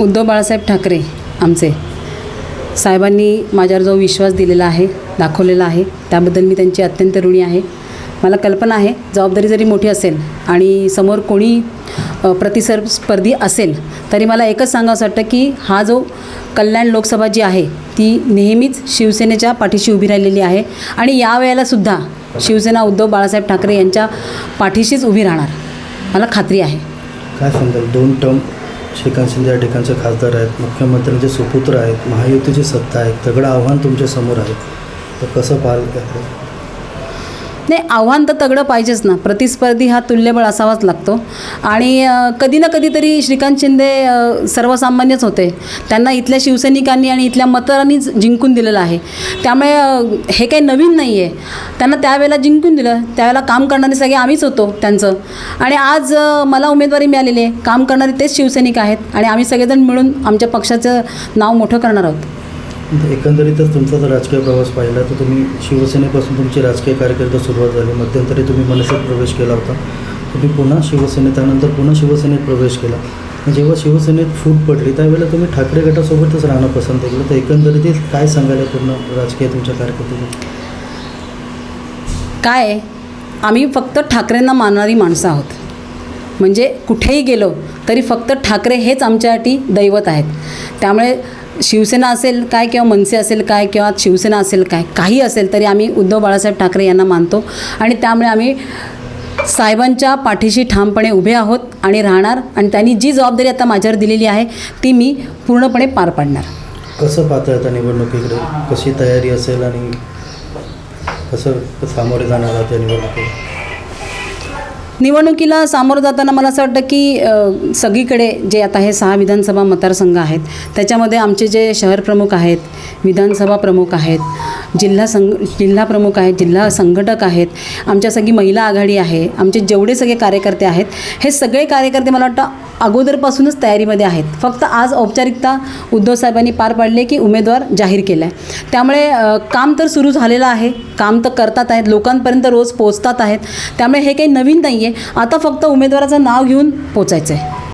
उद्धव बाळासाहेब ठाकरे आमचे. साहेबांनी माझ्यावर जो विश्वास दिलेला आहे दाखवलेला आहे त्याबद्दल मी त्यांची अत्यंत ऋणी आहे. मला कल्पना आहे जबाबदारी जरी मोठी असेल आणि समोर कोणी प्रतिसर स्पर्धी असेल तरी मला एकच सांगावं वाटतं की हा जो कल्याण लोकसभा जी आहे ती नेहमीच शिवसेनेच्या पाठीशी उभी राहिलेली आहे आणि यावेळेलासुद्धा शिवसेना उद्धव बाळासाहेब ठाकरे यांच्या पाठीशीच उभी राहणार मला खात्री आहे. काय सांगाल? दोन टर्म श्रीकांत शिंदे या ठिकाणचे खासदार आहेत मुख्यमंत्र्यांचे म्हणजे सुपुत्र आहेत महायुतीची सत्ता आहे तगडं आव्हान तुमच्यासमोर आहे. तर कसं पाहाल त्याकडे? नाही आव्हान तर तगडं पाहिजेच ना. प्रतिस्पर्धी हा तुल्यबळ असावाच लागतो. आणि कधी ना कधीतरी श्रीकांत शिंदे सर्वसामान्यच होते. त्यांना इथल्या शिवसैनिकांनी आणि इथल्या मतदारांनी जिंकून दिलेलं आहे. त्यामुळे हे काही नवीन नाही आहे त्यांना त्यावेळेला जिंकून दिलं. त्यावेळेला काम करणारे सगळे आम्हीच होतो त्यांचं. आणि आज मला उमेदवारी मिळालेली आहे. काम करणारे तेच शिवसैनिक आहेत. आणि आम्ही सगळेजण मिळून आमच्या पक्षाचं नाव मोठं करणार आहोत. एकंदरीतच तुमचा जर राजकीय प्रवास पाहिला तर तुम्ही शिवसेनेपासून तुमची राजकीय कारकीर्द सुरुवात झाली मध्यंतरी तुम्ही मनसेत प्रवेश केला होता. तुम्ही पुन्हा शिवसेनेत त्यानंतर पुन्हा शिवसेनेत प्रवेश केला. जेव्हा शिवसेनेत फूट पडली त्यावेळेला तुम्ही ठाकरे गटासोबतच राहणं पसंत केलं. तर एकंदरीत काय सांगायला पूर्ण राजकीय तुमच्या कारकिर्दीत काय आम्ही फक्त ठाकरेंना मानणारी माणसं आहोत. म्हणजे कुठेही गेलो तरी फक्त ठाकरे हेच आमच्यासाठी दैवत आहेत. त्यामुळे शिवसेना असेल काय किंवा मनसे असेल काय किंवा शिवसेना असेल काय काही असेल तरी आम्ही उद्धव बाळासाहेब ठाकरे यांना मानतो. आणि त्यामुळे आम्ही साहेबांच्या पाठीशी ठामपणे उभे आहोत आणि राहणार आणि त्यांनी जी जबाबदारी आता माझ्यावर दिलेली आहे ती मी पूर्णपणे पार पाडणार. कसं पाहता निवडणुकीकडे? कशी तयारी असेल आणि कसं सामोरे जाणार आहात या निवडणुकीला सामोरं जाताना मला असं वाटतं की सगळीकडे जे आता हे सहा विधानसभा मतदारसंघ आहेत त्याच्यामध्ये आमचे जे शहर प्रमुख आहेत विधानसभा प्रमुख आहेत जिल्हा संघ जिल्हा प्रमुख आहेत जिल्हा संघटक आहेत आमच्या सगळी महिला आघाडी आहे आमचे जेवढे सगळे कार्यकर्ते आहेत हे सगळे कार्यकर्ते मला वाटतं अगोदरपासूनच तयारीमध्ये आहेत. फक्त आज औपचारिकता उद्धव साहेबांनी पार पाडले की उमेदवार जाहीर केला आहे त्यामुळे काम तर सुरू झालेलं आहे. काम तर करतात आहेत. लोकांपर्यंत रोज पोचतात आहेत. त्यामुळे हे काही नवीन नाही आहे आता फक्त उमेदवाराचं नाव घेऊन पोचायचं आहे